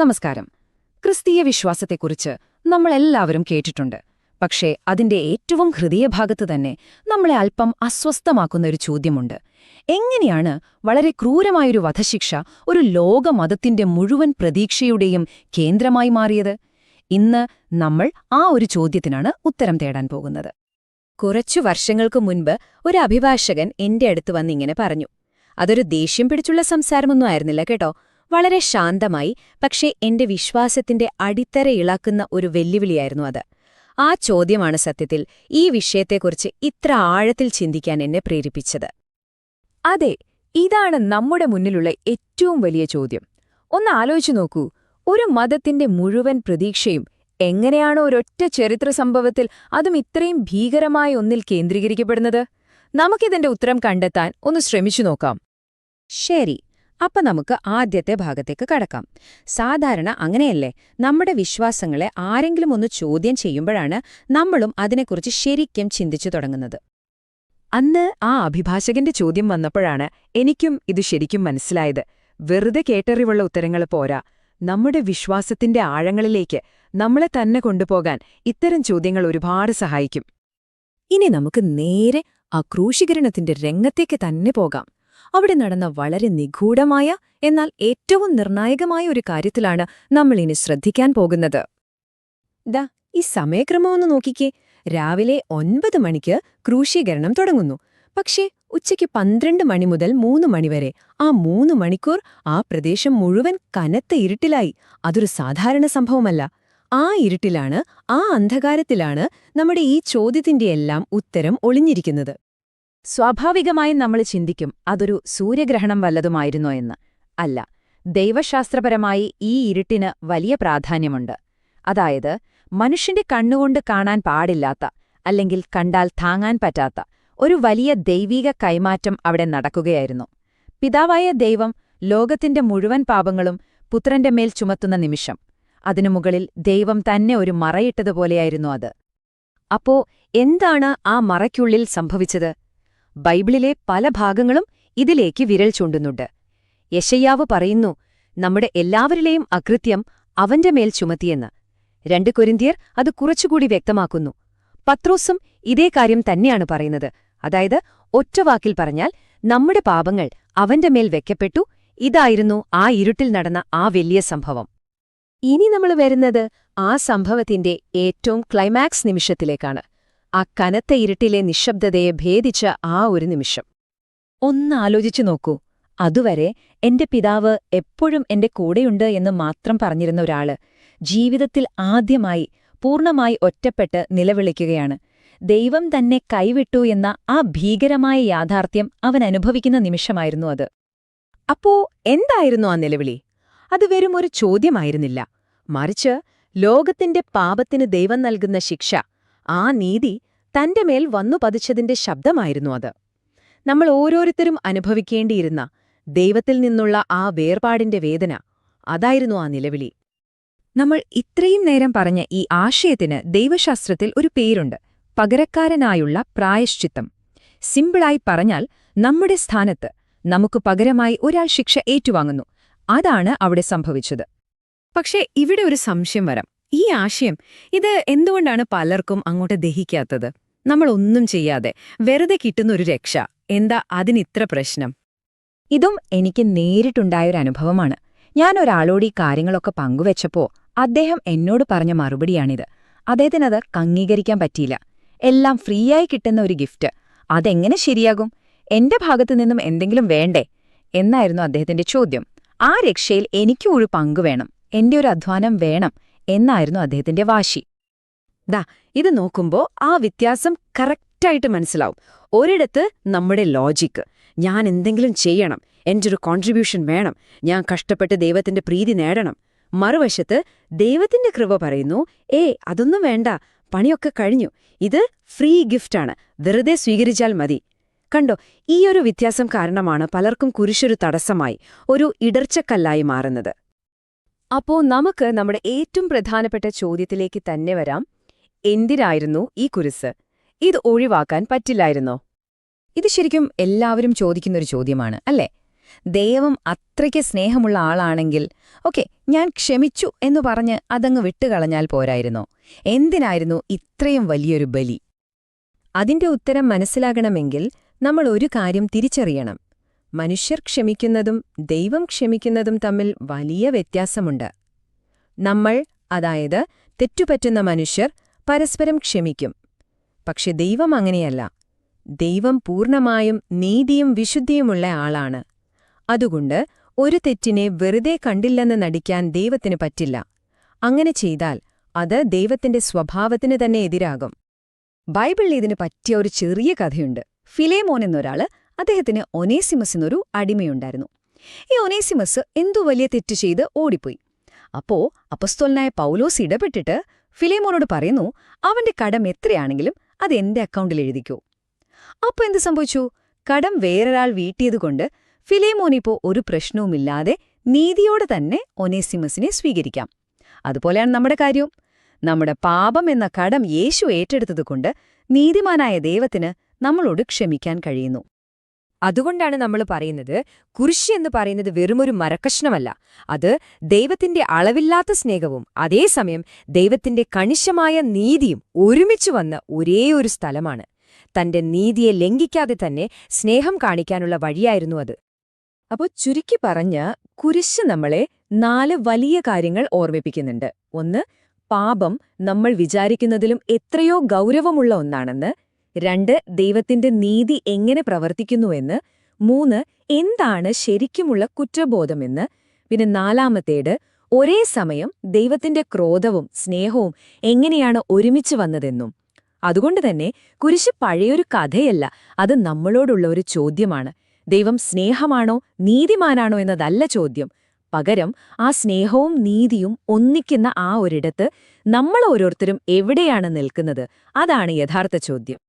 നമസ്കാരം. ക്രിസ്തീയ വിശ്വാസത്തെക്കുറിച്ച് നമ്മളെല്ലാവരും കേട്ടിട്ടുണ്ട്. പക്ഷേ അതിന്റെ ഏറ്റവും ഹൃദയഭാഗത്ത് തന്നെ നമ്മളെ അല്പം അസ്വസ്ഥമാക്കുന്ന ഒരു ചോദ്യമുണ്ട്. എങ്ങനെയാണ് വളരെ ക്രൂരമായൊരു വധശിക്ഷ ഒരു ലോകമതത്തിന്റെ മുഴുവൻ പ്രതീക്ഷയുടെയും കേന്ദ്രമായി മാറിയത്? ഇന്ന് നമ്മൾ ആ ഒരു ചോദ്യത്തിനാണ് ഉത്തരം തേടാൻ പോകുന്നത്. കുറച്ചു വർഷങ്ങൾക്കു മുൻപ് ഒരു അഭിഭാഷകൻ എന്റെ അടുത്ത് വന്നിങ്ങനെ പറഞ്ഞു. അതൊരു ദേഷ്യം പിടിച്ചുള്ള സംസാരമൊന്നും ആയിരുന്നില്ല കേട്ടോ. വളരെ ശാന്തമായി പക്ഷേ എന്റെ വിശ്വാസത്തിന്റെ അടിത്തറ ഇളക്കുന്ന ഒരു വെല്ലുവിളിയായിരുന്നു അത്. ആ ചോദ്യമാണ് സത്യത്തിൽ ഈ വിഷയത്തെക്കുറിച്ച് ഇത്ര ആഴത്തിൽ ചിന്തിക്കാൻ എന്നെ പ്രേരിപ്പിച്ചത്. അതെ ഇതാണ് നമ്മുടെ മുന്നിലുള്ള ഏറ്റവും വലിയ ചോദ്യം. ഒന്ന് ആലോചിച്ചു നോക്കൂ ഒരു മതത്തിന്റെ മുഴുവൻ പ്രതീക്ഷയും എങ്ങനെയാണ് ഒരൊറ്റ ചരിത്ര സംഭവത്തിൽ അതും ഇത്രയും ഭീകരമായ ഒന്നിൽ കേന്ദ്രീകരിക്കപ്പെടുന്നത്? നമുക്കിതിന്റെ ഉത്തരം കണ്ടെത്താൻ ഒന്ന് ശ്രമിച്ചു നോക്കാം. ശരി അപ്പൊ നമുക്ക് ആദ്യത്തെ ഭാഗത്തേക്ക് കടക്കാം. സാധാരണ അങ്ങനെയല്ലേ? നമ്മുടെ വിശ്വാസങ്ങളെ ആരെങ്കിലും ഒന്ന് ചോദ്യം ചെയ്യുമ്പോഴാണ് നമ്മളും അതിനെക്കുറിച്ച് ശരിക്കും ചിന്തിച്ചു തുടങ്ങുന്നത്. അന്ന് ആ അഭിഭാഷകന്റെ ചോദ്യം വന്നപ്പോഴാണ് എനിക്കും ഇത് ശരിക്കും മനസ്സിലായത്. വെറുതെ കേട്ടറിവുള്ള ഉത്തരങ്ങൾ പോരാ. നമ്മുടെ വിശ്വാസത്തിന്റെ ആഴങ്ങളിലേക്ക് നമ്മളെ തന്നെ കൊണ്ടുപോകാൻ ഇത്തരം ചോദ്യങ്ങൾ ഒരുപാട് സഹായിക്കും. ഇനി നമുക്ക് നേരെ ആ ക്രൂശീകരണത്തിന്റെ രംഗത്തേക്ക് തന്നെ പോകാം. അവിടെ നടന്ന വളരെ നിഗൂഢമായ എന്നാൽ ഏറ്റവും നിർണായകമായ ഒരു കാര്യത്തിലാണ് നമ്മളിനി ശ്രദ്ധിക്കാൻ പോകുന്നത്. ദാ ഈ സമയക്രമം ഒന്ന് നോക്കിക്കേ. രാവിലെ ഒൻപത് മണിക്ക് ക്രൂശീകരണം തുടങ്ങുന്നു. പക്ഷേ ഉച്ചയ്ക്ക് പന്ത്രണ്ട് മണി മുതൽ മൂന്ന് മണിവരെ ആ മൂന്ന് മണിക്കൂർ ആ പ്രദേശം മുഴുവൻ കനത്ത ഇരുട്ടിലായി. അതൊരു സാധാരണ സംഭവമല്ല. ആ ഇരുട്ടിലാണ് ആ അന്ധകാരത്തിലാണ് നമ്മുടെ ഈ ചോദ്യത്തിന്റെയെല്ലാം ഉത്തരം ഒളിഞ്ഞിരിക്കുന്നത്. സ്വാഭാവികമായും നമ്മൾ ചിന്തിക്കും അതൊരു സൂര്യഗ്രഹണം വല്ലതുമായിരുന്നോ എന്ന്. അല്ല ദൈവശാസ്ത്രപരമായി ഈ ഇരുട്ടിന് വലിയ പ്രാധാന്യമുണ്ട്. അതായത് മനുഷ്യന്റെ കണ്ണുകൊണ്ട് കാണാൻ പാടില്ലാത്ത അല്ലെങ്കിൽ കണ്ടാൽ താങ്ങാൻ പറ്റാത്ത ഒരു വലിയ ദൈവീക കൈമാറ്റം അവിടെ നടക്കുകയായിരുന്നു. പിതാവായ ദൈവം ലോകത്തിന്റെ മുഴുവൻ പാപങ്ങളും പുത്രന്റെ മേൽ ചുമത്തുന്ന നിമിഷം. അതിനു മുകളിൽ ദൈവം തന്നെ ഒരു മറയിട്ടതുപോലെയായിരുന്നു അത്. അപ്പോ എന്താണ് ആ മറയ്ക്കുള്ളിൽ സംഭവിച്ചത്? ബൈബിളിലെ പല ഭാഗങ്ങളും ഇതിലേക്ക് വിരൽ ചൂണ്ടുന്നുണ്ട്. യശയ്യാവ് പറയുന്നു നമ്മുടെ എല്ലാവരിലെയും അകൃത്യം അവന്റെ മേൽ ചുമത്തിയെന്ന്. രണ്ട് കൊരിന്തിയർ അത് കുറച്ചുകൂടി വ്യക്തമാക്കുന്നു. പത്രോസും ഇതേ കാര്യം തന്നെയാണ് പറയുന്നത്. അതായത് ഒറ്റവാക്കിൽ പറഞ്ഞാൽ നമ്മുടെ പാപങ്ങൾ അവന്റെ മേൽ വെക്കപ്പെട്ടു ഇതായിരുന്നു ആ ഇരുട്ടിൽ നടന്ന ആ വലിയ സംഭവം. ഇനി നമ്മൾ വരുന്നത് ആ സംഭവത്തിന്റെ ഏറ്റവും ക്ലൈമാക്സ് നിമിഷത്തിലേക്കാണ്. ആ കനത്ത ഇരുട്ടിലെ നിശബ്ദതയെ ഭേദിച്ച ആ ഒരു നിമിഷം. ഒന്ന് ആലോചിച്ചു നോക്കൂ. അതുവരെ എന്റെ പിതാവ് എപ്പോഴും എന്റെ കൂടെയുണ്ട് എന്ന് മാത്രം പറഞ്ഞിരുന്ന ഒരാൾ ജീവിതത്തിൽ ആദ്യമായി പൂർണമായി ഒറ്റപ്പെട്ട് നിലവിളിക്കുകയാണ്. ദൈവം തന്നെ കൈവിട്ടു എന്ന ആ ഭീകരമായ യാഥാർത്ഥ്യം അവൻ അനുഭവിക്കുന്ന നിമിഷമായിരുന്നു അത്. അപ്പോ എന്തായിരുന്നു ആ നിലവിളി? അത് വെറും ഒരു ചോദ്യമായിരുന്നില്ല. മറിച്ച് ലോകത്തിന്റെ പാപത്തിന് ദൈവം നൽകുന്ന ശിക്ഷ ആ നീതി തന്റെ മേൽ വന്നു പതിച്ചതിന്റെ ശബ്ദമായിരുന്നു അത്. നമ്മൾ ഓരോരുത്തരും അനുഭവിക്കേണ്ടിയിരുന്ന ദൈവത്തിൽ നിന്നുള്ള ആ വേർപാടിന്റെ വേദന അതായിരുന്നു ആ നിലവിളി. നമ്മൾ ഇത്രയും നേരം പറഞ്ഞ ഈ ആശയത്തിന് ദൈവശാസ്ത്രത്തിൽ ഒരു പേരുണ്ട് പകരക്കാരനായുള്ള പ്രായശ്ചിത്തം. സിമ്പിളായി പറഞ്ഞാൽ നമ്മുടെ സ്ഥാനത്ത് നമുക്ക് പകരമായി ഒരാൾ ശിക്ഷ ഏറ്റുവാങ്ങുന്നു അതാണ് അവിടെ സംഭവിച്ചത്. പക്ഷേ ഇവിടെ ഒരു സംശയം വരാം. ഈ ആശയം ഇത് എന്തുകൊണ്ടാണ് പലർക്കും അങ്ങോട്ട് ദഹിക്കാത്തത്? നമ്മൾ ഒന്നും ചെയ്യാതെ വെറുതെ കിട്ടുന്ന ഒരു രക്ഷ. എന്താ അതിനിത്ര പ്രശ്നം? ഇതും എനിക്ക് നേരിട്ടുണ്ടായൊരു അനുഭവമാണ്. ഞാൻ ഒരാളോട് ഈ കാര്യങ്ങളൊക്കെ പങ്കുവെച്ചപ്പോ അദ്ദേഹം എന്നോട് പറഞ്ഞ മറുപടിയാണിത്. അദ്ദേഹത്തിനത് അംഗീകരിക്കാൻ പറ്റിയില്ല. എല്ലാം ഫ്രീയായി കിട്ടുന്ന ഒരു ഗിഫ്റ്റ്. അതെങ്ങനെ ശരിയാകും? എന്റെ ഭാഗത്തു നിന്നും എന്തെങ്കിലും വേണ്ടേ? എന്നായിരുന്നു അദ്ദേഹത്തിന്റെ ചോദ്യം. ആ രക്ഷയിൽ എനിക്കും ഒരു പങ്കു വേണം. എന്റെ ഒരു അധ്വാനം വേണം. എന്നായിരുന്നു അദ്ദേഹത്തിന്റെ വാശി. ദാ ഇത് നോക്കുമ്പോൾ ആ വ്യത്യാസം കറക്റ്റായിട്ട് മനസ്സിലാവും. ഒരിടത്ത് നമ്മുടെ ലോജിക്ക് ഞാൻ എന്തെങ്കിലും ചെയ്യണം എന്റെ ഒരു കോൺട്രിബ്യൂഷൻ വേണം ഞാൻ കഷ്ടപ്പെട്ട് ദൈവത്തിന്റെ പ്രീതി നേടണം. മറുവശത്ത് ദൈവത്തിന്റെ കൃപ പറയുന്നു ഏ അതൊന്നും വേണ്ട പണിയൊക്കെ കഴിഞ്ഞു. ഇത് ഫ്രീ ഗിഫ്റ്റാണ് വെറുതെ സ്വീകരിച്ചാൽ മതി. കണ്ടോ ഈ ഒരു വ്യത്യാസം കാരണമാണ് പലർക്കും കുരിശൊരു തടസ്സമായി ഒരു ഇടർച്ചക്കല്ലായി മാറുന്നത്. അപ്പോ നമുക്ക് നമ്മുടെ ഏറ്റവും പ്രധാനപ്പെട്ട ചോദ്യത്തിലേക്ക് തന്നെ വരാം. എന്തിനായിരുന്നു ഈ കുരിസ് ഇത് ഒഴിവാക്കാൻ പറ്റില്ലായിരുന്നോ? ഇത് ശരിക്കും എല്ലാവരും ചോദിക്കുന്നൊരു ചോദ്യമാണ് അല്ലേ? ദൈവം അത്രയ്ക്ക് സ്നേഹമുള്ള ആളാണെങ്കിൽ ഓക്കെ ഞാൻ ക്ഷമിച്ചു എന്ന് പറഞ്ഞ് അതങ്ങ് വിട്ടുകളഞ്ഞാൽ പോരായിരുന്നോ? എന്തിനായിരുന്നു ഇത്രയും വലിയൊരു ബലി? അതിന്റെ ഉത്തരം മനസ്സിലാകണമെങ്കിൽ നമ്മൾ ഒരു കാര്യം തിരിച്ചറിയണം. മനുഷ്യർ ക്ഷമിക്കുന്നതും ദൈവം ക്ഷമിക്കുന്നതും തമ്മിൽ വലിയ വ്യത്യാസമുണ്ട്. നമ്മൾ അതായത് തെറ്റുപറ്റുന്ന മനുഷ്യർ പരസ്പരം ക്ഷമിക്കും. പക്ഷെ ദൈവം അങ്ങനെയല്ല. ദൈവം പൂർണമായും നീതിയും വിശുദ്ധിയുമുള്ള ആളാണ്. അതുകൊണ്ട് ഒരു തെറ്റിനെ വെറുതെ കണ്ടില്ലെന്ന് നടിക്കാൻ ദൈവത്തിന് പറ്റില്ല. അങ്ങനെ ചെയ്താൽ അത് ദൈവത്തിന്റെ സ്വഭാവത്തിന് തന്നെ എതിരാകും. ബൈബിളിൽ ഇതിന് പറ്റിയ ഒരു ചെറിയ കഥയുണ്ട്. ഫിലേമോൻ എന്നൊരാൾ അദ്ദേഹത്തിന് ഒനേസിമസ് എന്നൊരു അടിമയുണ്ടായിരുന്നു. ഈ ഒനേസിമസ് എന്തു വലിയ തെറ്റ് ചെയ്ത് ഓടിപ്പോയി? അപ്പോ അപസ്തോലനായ പൗലോസ് ഇടപെട്ടിട്ട് ഫിലേമോനോട് പറയുന്നു അവന്റെ കടം എത്രയാണെങ്കിലും അത് എന്റെ അക്കൗണ്ടിൽ എഴുതിക്കോ. അപ്പൊ എന്ത് സംഭവിച്ചു? കടം വേറൊരാൾ വീട്ടിയതുകൊണ്ട് ഫിലേമോനിപ്പോ ഒരു പ്രശ്നവുമില്ലാതെ നീതിയോടെ തന്നെ ഒനേസിമസിനെ സ്വീകരിക്കാം. അതുപോലെയാണ് നമ്മുടെ കാര്യവും നമ്മുടെ പാപം എന്ന കടം യേശു ഏറ്റെടുത്തതുകൊണ്ട് നീതിമാനായ ദൈവത്തിന് നമ്മളോട് ക്ഷമിക്കാൻ കഴിയുന്നു. അതുകൊണ്ടാണ് നമ്മൾ പറയുന്നത് കുരിശ് എന്ന് പറയുന്നത് വെറുമൊരു മരക്കഷ്ണമല്ല. അത് ദൈവത്തിന്റെ അളവില്ലാത്ത സ്നേഹവും അതേസമയം ദൈവത്തിന്റെ കണിശമായ നീതിയും ഒരുമിച്ചു വന്ന ഒരേയൊരു സ്ഥലമാണ്. തന്റെ നീതിയെ ലംഘിക്കാതെ തന്നെ സ്നേഹം കാണിക്കാനുള്ള വഴിയായിരുന്നു അത്. അപ്പോൾ ചുരുക്കി പറഞ്ഞ കുരിശ് നമ്മളെ നാല് വലിയ കാര്യങ്ങൾ ഓർമ്മിപ്പിക്കുന്നുണ്ട്. ഒന്ന് പാപം നമ്മൾ വിചാരിക്കുന്നതിലും എത്രയോ ഗൗരവമുള്ള ഒന്നാണെന്ന്. രണ്ട് ദൈവത്തിന്റെ നീതി എങ്ങനെ പ്രവർത്തിക്കുന്നുവെന്ന്. മൂന്ന് എന്താണ് ശരിക്കുമുള്ള കുറ്റബോധമെന്ന്. പിന്നെ നാലാമത്തേട് ഒരേ സമയം ദൈവത്തിന്റെ ക്രോധവും സ്നേഹവും എങ്ങനെയാണ് ഒരുമിച്ച് വന്നതെന്നും. അതുകൊണ്ട് തന്നെ കുരിശ് പഴയൊരു കഥയല്ല അത് നമ്മളോടുള്ള ഒരു ചോദ്യമാണ്. ദൈവം സ്നേഹമാണോ നീതിമാനാണോ എന്നതല്ല ചോദ്യം. പകരം ആ സ്നേഹവും നീതിയും ഒന്നിക്കുന്ന ആ ഒരിടത്ത് നമ്മൾ ഓരോരുത്തരും എവിടെയാണ് നിൽക്കുന്നത്? അതാണ് യഥാർത്ഥ ചോദ്യം.